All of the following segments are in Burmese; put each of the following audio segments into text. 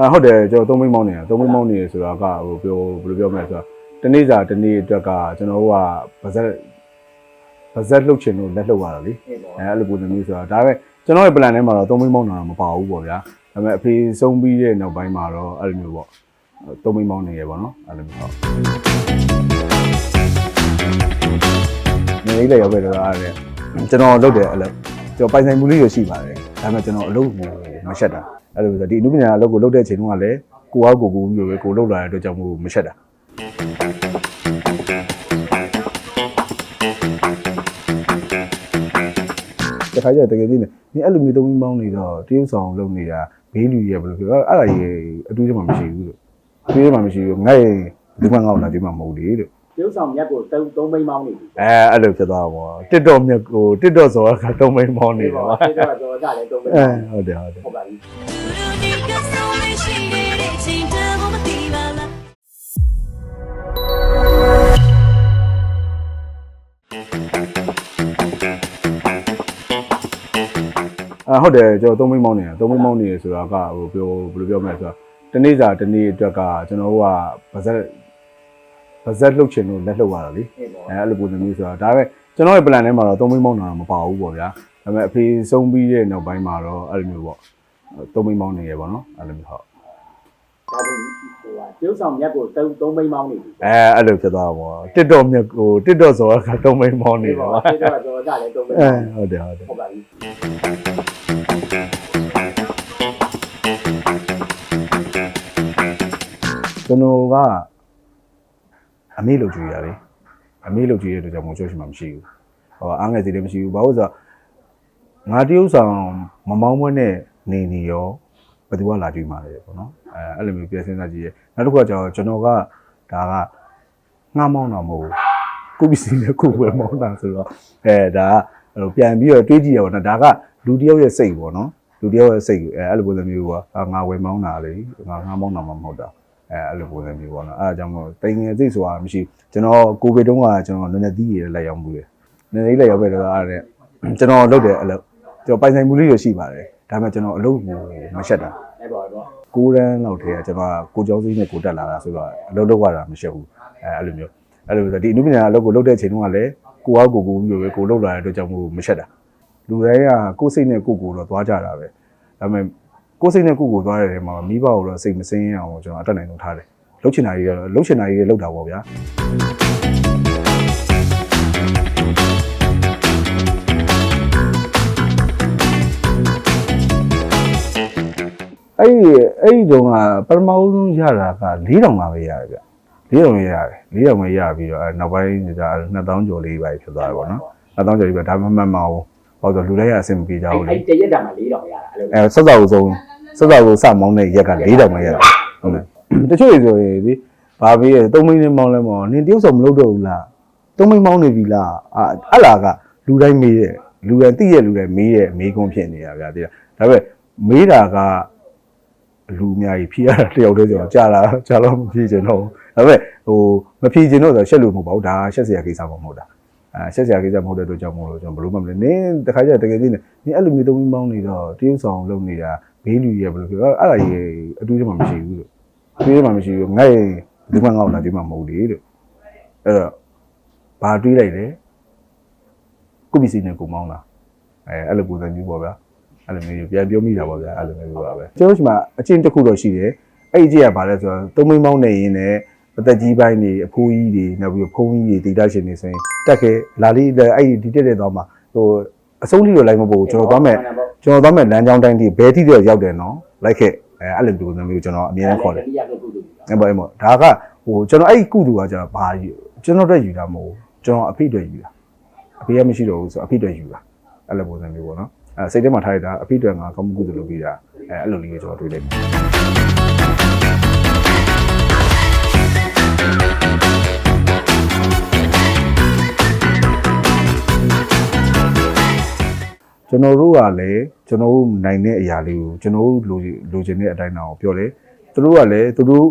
အာဟုတ်တယ်ကျွန်တော်သုံးမိမောင်းနေတာသုံးမိမောင်းနေရဆိုတာကဟိုပြောဘယ်လိုပြောမလဲဆိုတော့တနေ့စာတနေ့အတွက်ကကျွန်တော်တို့ကဗဇက်ဗဇက်လှုပ်ချင်လို့လက်လှုပ်ရတာလေအေးပေါ့အဲအဲ့လိုပုံစံမျိုးဆိုတာဒါပဲကျွန်တော်ရဲ့ plan ထဲမှာတော့သုံးမိမောင်းတာတော့မပါဘူးပေါ့ဗျာဒါပေမဲ့အဖေဆုံးပြီးတဲ့နောက်ပိုင်းမှာတော့အဲ့လိုမျိုးပေါ့သုံးမိမောင်းနေရပေါ့နော်အဲ့လိုမျိုးဟုတ်နေလေးလည်းရောက်ခဲ့တော့အဲ့ဒါကျွန်တော်လုပ်တယ်အဲ့လို ကျွန်တော်ပိုင်ဆိုင်မှုလေးရရှိပါတယ်ဒါပေမဲ့ကျွန်တော်အလုပ်ကိုမရှက်တာအဲ့လိုဆိုဒီအနုပညာအလုပ်ကိုလုပ်တဲ့အချိန်တုန်းကလည်းကိုအားကိုကိုမျိုးပဲကိုလုပ်လာတဲ့အတွက်ကြောင့်မို့မရှက်တာတခါကျတကယ်ကြီးနေဒီအဲ့လိုမျိုးသုံးပေါင်းနေတော့တရုတ်ဆောင်လုပ်နေတာဘေးလူကြီးရဘယ်လိုပြောအဲ့ဒါကြီးအတူတူမှမရှိဘူးလို့အတူတူမှမရှိဘူးငါ့ရဲ့ဒီမှငေါ့လာဒီမှမဟုတ်လေလို့ ပြုံးဆောင်မြတ်ကိုသုံးသုံးမိန်းမောင်းနေပြီအဲအဲ့လိုဖြစ်သွားပါဘောတစ်တော့မြတ်ကိုတစ်တော့ဆိုတာကတုံးမိန်မောင်းနေတယ်ပါအဲ့ဒါဆိုတော့ဒါလည်းသုံးမိန်းအဲမောင်းဟုတ်တယ်ဟုတ်တယ် ဟုတ်ပါပြီ အာဟုတ်တယ်ကျွန်တော်သုံးမိမောင်းနေတာသုံးမိမောင်းနေရဆိုတာကဟိုပြောဘယ်လိုပြောမလဲဆိုတော့တနေ့စာတနေ့အတွက်ကကျွန်တော်တို့ကဗဇက် ဗဇက်လှုပ်ချင်လို့လက်လှုပ်ရတာလေအေးပေါ့အဲအဲ့လိုပုံစံမျိုးဆိုတာဒါပဲကျွန်တော်ရဲ့ plan ထဲမှာတော့သုံးမိမောင်းတာတော့မပါဘူးပေါ့ဗျာဒါပေမဲ့အဖေဆုံးပြီးတဲ့နောက်ပိုင်းမှာတော့အဲ့လိုမျိုးပေါ့သုံးမိမောင်းနေရပေါ့နော်အဲ့လိုမျိုးဟုတ်ဒါပေဟိုကပြုတ်ဆောင်မြတ်ကိုသုံးသုံးမိန်းမောင်းနေပြီအဲအဲ့လိုဖြစ်သွားပါဘောတစ်တော့မြက်ကိုတစ်တော့ဆိုတာကသုံးမိမောင်းနေအေးတာပေါ့ပါဒီတော့တော့ဒါလည်းသုံးမိန်းအဲမောင်းဟုတ်တယ်ဟုတ်တယ်ဟုတ်ပါပြီကျွန်တော်က အမေလိုကြည့်ရလေအမေလိုကြည့်ရတဲ့ကြောင့်မချိုးရှိမှမရှိဘူးဟောအားငယ်စီလည်းမရှိဘူးဘာလို့ဆိုတော့ငါတရုပ်ဆောင်မမောင်းမွန်းနဲ့နေနေရောဘယ်သူကလာကြည့်မှာလဲပေါ့နော်အဲအဲ့လိုမျိုးပြည့်စင်စားကြည့်ရနောက်တစ်ခုကကျတော့ကျွန်တော်ကဒါကငှားမောင်းတာမဟုတ်ဘူးကိုပစ္စည်းနဲ့ကိုယ်ပဲမောင်းတာဆိုတော့အဲဒါကအဲ့လိုပြန်ပြီးတော့တွေးကြည့်ရပါတော့ဒါကလူတစ်ယောက်ရဲ့စိတ်ပေါ့နော်လူတစ်ယောက်ရဲ့စိတ်အဲအဲ့လိုပုံစံမျိုးကအာငါဝယ်မောင်းတာလေငါငှားမောင်းတာမှမဟုတ်တာ အဲအဲ့လိုပုံစံမျိုးပေါ့နော်အဲ့ဒါကြောင့်မို့တိမ်ငယ်စိတ်ဆိုတာမရှိဘူးကျွန်တော်ကိုဗစ်တုန်းကကျွန်တော်နည်းနည်းသီးရလက်ရောက်မှုတယ်နည်းနည်းလက်ရောက်ပဲတော့အဲ့ဒါကျွန်တော်လုပ်တယ်အဲ့လိုကျွန်တော်ပိုင်ဆိုင်မှုလေးရရှိပါတယ်ဒါပေမဲ့ကျွန်တော်အလုပ်ကိုမရှက်တာအေးပေါ့ပေါ့ကိုရန်းလောက်တည်းကကျွန်တော်ကကိုကျောင်းစည်းနဲ့ကိုတက်လာတာဆိုတော့အလုပ်လုပ်ရတာမရှက်ဘူးအဲအဲ့လိုမျိုးအဲ့လိုဆိုဒီအနုပညာအလုပ်ကိုလုပ်တဲ့အချိန်တုန်းကလည်းကိုအားကိုကိုမျိုးပဲကိုလုပ်လာတဲ့အတွက်ကြောင့်မို့မရှက်တာလူတိုင်းကကိုယ်စိတ်နဲ့ကိုယ်ကိုတော့သွားကြတာပဲဒါပေမဲ့ ကိုယ်စိတ်နဲ့ကိုယ်ကိုသွားတဲ့နေရာမှာမိဘကိုတော့စိတ်မစင်းအောင်ကျွန်တော်အတက်နိုင်လို့ထားတယ်လှုပ်ချင်တာကြီးကတော့လှုပ်ချင်တာကြီးတွေလှုပ်တာပေါ့ဗျာအဲ့ဒီအဲ့ဒီတုန်းကပထမဦးဆုံးရတာက4000ပါပဲရတယ်ဗျ4000ပဲရတယ်4000ပဲရပြီးတော့အဲနောက်ပိုင်းကျတော့2000ကျော်လေးပဲဖြစ်သွားတယ်ပေါ့နော်2000ကျော်လေးပဲဒါမှမမှန်မအောင်ဟောဆိုလူတိုင်းကအဆင်မပြေကြဘူးလေအဲ့တရက်တာမှ၄တောင်ရတာအဲ့လိုအဲဆက်စောက်ဆုံး ဆက်စောက်ကိုစမောင်းတဲ့ရက်က4000ပဲရတယ်ဟုတ်တယ်တချို့တွေဆိုရင်ဒီဘာပြီးရသုံးမိနစ်မောင်းလဲမောင်းနင်တရုပ်ဆောင်မလုပ်တော့ဘူးလားသုံးမိနစ်မောင်းနေပြီလားအာအဲ့လာကလူတိုင်းမေးတယ်လူတိုင်းသိရလူတိုင်းမေးတယ်မေးခွန်းဖြစ်နေတာဗျာတိလားဒါပေမဲ့မေးတာကလူအများကြီးဖြေရတာတယောက်တည်းဆိုတော့ကြာလာကြာတော့မဖြေချင်တော့ဘူးဒါပေမဲ့ဟိုမဖြေချင်တော့ဆိုရှက်လို့မဟုတ်ပါဘူးဒါရှက်စရာကိစ္စမဟုတ်တာအဲရှက်စရာကိစ္စမဟုတ်တဲ့အတွက်ကြောင့်မို့လို့ကျွန်တော်ဘယ်လိုမှမလဲနင်းတခါကျတကယ်ကြီးနေနင်းအဲ့လိုမျိုးသုံးမိနစ်မောင်းနေတော့တရုပ်ဆောင်လုပ်နေတာ ဘေးလူကြီးရဘယ်လိုပြောအဲ့ဒါကြီးအတူတူမှမရှိဘူးလို့တွေးမှမရှိဘူးငါ့ရဲ့ဒီမှငေါ့လာဒီမှမဟုတ်လေတဲ့အဲ့တော့ဘာတွေးလိုက်လဲကုပ္ပစီနဲ့ကိုမောင်းလာအဲအဲ့လိုပုံစံမျိုးပေါ့ဗျာအဲ့လိုမျိုးပြန်ပြောမိတာပေါ့ဗျာအဲ့လိုမျိုးပါပဲကျွန်တော်ရှိမှအချင်းတစ်ခုတော့ရှိတယ်အဲ့ဒီအချင်းကဘာလဲဆိုတော့သုံးမိန်းမောင်းနေရင်လည်းအသက်ကြီးပိုင်းတွေအဖိုးကြီးတွေနောက်ပြီးဖုန်းကြီးတွေဒေတာရှင်တွေဆိုရင်တက်ခဲလာလေးအဲ့ဒီဒီတက်တဲ့တော့မှဟို အဆုံးထိတော့လိုက်မပို့ကျွန်တော်သွားမယ်ကျွန်တော်သွားမယ်လမ်းကြောင်းတိုင်းထိဘဲထိတော့ရောက်တယ်နော်လိုက်ခဲ့အဲအဲ့လိုပုံစံမျိုးကျွန်တော်အမြဲတမ်းခေါ်တယ်တရက်ကိုကုသိုလ်အဲ့ပေါ့အဲ့ပေါ့ဒါကဟိုကျွန်တော်အဲ့ဒီကုသူကကျွန်တော်ဘာယူကျွန်တော်တို့ယူတာမဟုတ်ဘူးကျွန်တော်အဖိတွေယူတာအဖိရမရှိတော့ဘူးဆိုအဖိတွေယူတာအဲ့လိုပုံစံမျိုးပေါ့နော်အဲစိတ်ထဲမှာထားရတာအဖိတွေငါကောင်းမှုကုသလုပ်ပြီးတာအဲအဲ့လိုလေးကိုကျွန်တော်တွေးလိုက်တယ် ကျွန်တော်တို့ကလည်းကျွန်တော်တို့နိုင်တဲ့အရာလေးကိုကျွန်တော်တို့လိုလိုချင်တဲ့အတိုင်းအတာကိုပြောတယ်သူတို့ကလည်းသူတို့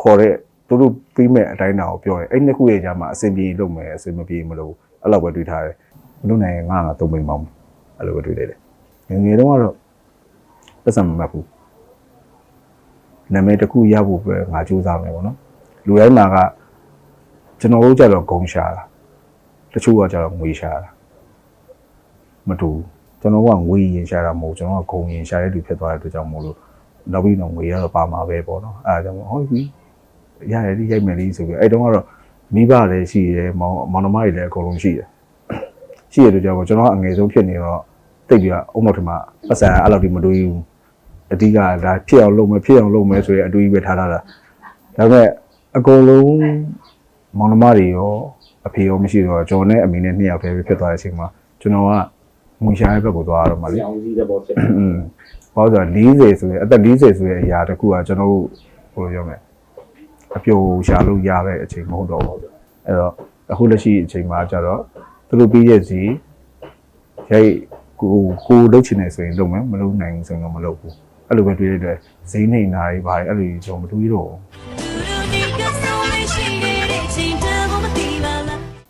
ခေါ်တဲ့သူတို့ပြီးမဲ့အတိုင်းအတာကိုပြောတယ်အဲ့နှစ်ခုရဲ့ကြားမှာအဆင်ပြေလုပ်မယ်အဆင်မပြေမလို့အဲ့လောက်ပဲတွေးထားတယ်မလို့နိုင်ရင်ငါငါသုံးမိန်မောင်းအဲ့လိုပဲတွေးလိုက်တယ်ငယ်ငယ်တုန်းကတော့ပတ်စံမမှတ်ဘူးနာမည်တစ်ခုရဖို့ပဲငါကြိုးစားမယ်ပေါ့နော်လူတိုင်းမှာကကျွန်တော်တို့ကြတော့ဂုံရှာတာတချို့ကကြတော့ငွေရှာတာမတူဘူး ကျွန်တော်ကငွေရင်ရှာတာမဟုတ်ကျွန်တော်ကဂုံရင်ရှာတဲ့လူဖြစ်သွားတဲ့အတွက်ကြောင့်မို့လို့နောက်ပြီးတော့ငွေရတော့ပါမှာပဲပေါ့နော်အဲဒါကြောင့်မို့ဟုတ်ပြီရတယ်ဒီရိုက်မယ်လေးဆိုပြီးအဲ့တုန်းကတော့မိဘလည်းရှိတယ်မောင်မောင်နှမတွေလည်းအကုန်လုံးရှိတယ်ရှိရတဲ့ကြောင့်ကျွန်တော်ကအငယ်ဆုံးဖြစ်နေတော့တိတ်ပြီးတော့အုံနောက်ထမပတ်စံအဲ့လောက်ထိမတွေးဘူးအဓိကဒါဖြစ်အောင်လုပ်မယ်ဖြစ်အောင်လုပ်မယ်ဆိုရင်အတူကြီးပဲထားထားတာဒါပေမဲ့အကုန်လုံးမောင်နှမတွေရောအဖေရောမရှိတော့ကျွန်တော်နဲ့အမေနဲ့နှစ်ယောက်တည်းပဲဖြစ်သွားတဲ့အချိန်မှာကျွန်တော်က ငွေရှာတဲ့ဘက်ကိုသွားရတော့မှလေဆောင်းစည်းတဲ့ဘောဖြစ်อืมဘာလို့ဆိုတော့40ဆိုရင်အသက်40ဆိုရင်အရာတစ်ခုကကျွန်တော်တို့ဘယ်လိုပြောမလဲအပြိုရှာလို့ရတဲ့အချိန်မဟုတ်တော့ဘူးအဲ့တော့အခုလက်ရှိအချိန်မှာကျတော့သူတို့ပြီးရဲ့စီရိုက်ကိုကိုလုပ်ချင်နေဆိုရင်လုပ်မယ်မလုပ်နိုင်ဘူးဆိုရင်တော့မလုပ်ဘူးအဲ့လိုပဲတွေးလိုက်တယ်ဈေးနှိမ်တာတွေပါတယ်အဲ့လိုကြီးကျွန်တော်မတွေးတော့ဘူး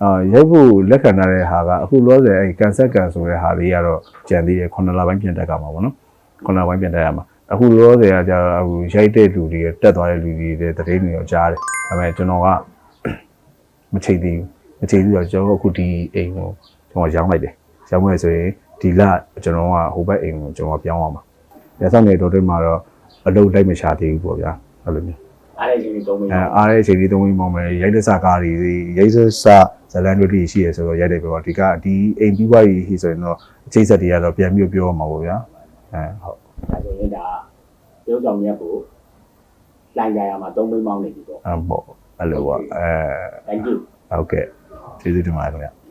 အာရိုက်ဖို့လက်ခံထားတဲ့ဟာကအခုလောဆယ်အဲ့ကန်ဆက်ကန်ဆိုတဲ့ဟာလေးကတော့ကြံသေးတယ်ခုနှစ်လပိုင်းပြန်တက်ကမှာပေါ့နော်ခုနှစ်လပိုင်းပြန်တက်ရမှာအခုလောဆယ်ကကျတော့အခုရိုက်တဲ့လူတွေတက်သွားတဲ့လူတွေတဲ့တရေတွေရောကြားတယ်ဒါပေမဲ့ကျွန်တော်ကမချိန်သေးဘူးမချိန်သေးတော့ကျွန်တော်အခုဒီအိမ်ကိုကျွန်တော်ရောင်းလိုက်တယ်ရောင်းမယ်ဆိုရင်ဒီလကျွန်တော်ကဟိုဘက်အိမ်ကိုကျွန်တော်ပြောင်းအောင်ပါရဆောင်နေတော့တွေမှာတော့အလုပ်လိုက်မရှာသေးဘူးပေါ့ဗျာအဲ့လိုမျိုး အားရခြင်းသုံးမိအဲအားတဲ့အချိန်လေးသုံးပြီးမောင်းမယ်ရိုက်လက်စကားတွေရိုက်စစဇလန်တွေရှိရဆိုတော့ရိုက်တယ်ပြောဒီကဒီအိမ်ပြီးွားကြီးဆိုရင်တော့အခြေဆက်တွေကတော့ပြန်ပြီးပြောမှာပေါ့ဗျာအဲဟုတ်ဒါဆိုရင်ဒါရုပ်ဆောင်မြတ်ကိုလိုင်ကြရမှာသုံးမိမောင်းနေပြီပေါ့အပေါ့အဲ့လိုပေါ့အဲ thank you ဟုတ်ကဲ့ကျေးဇူးတင်ပါတယ်ခင်ဗျ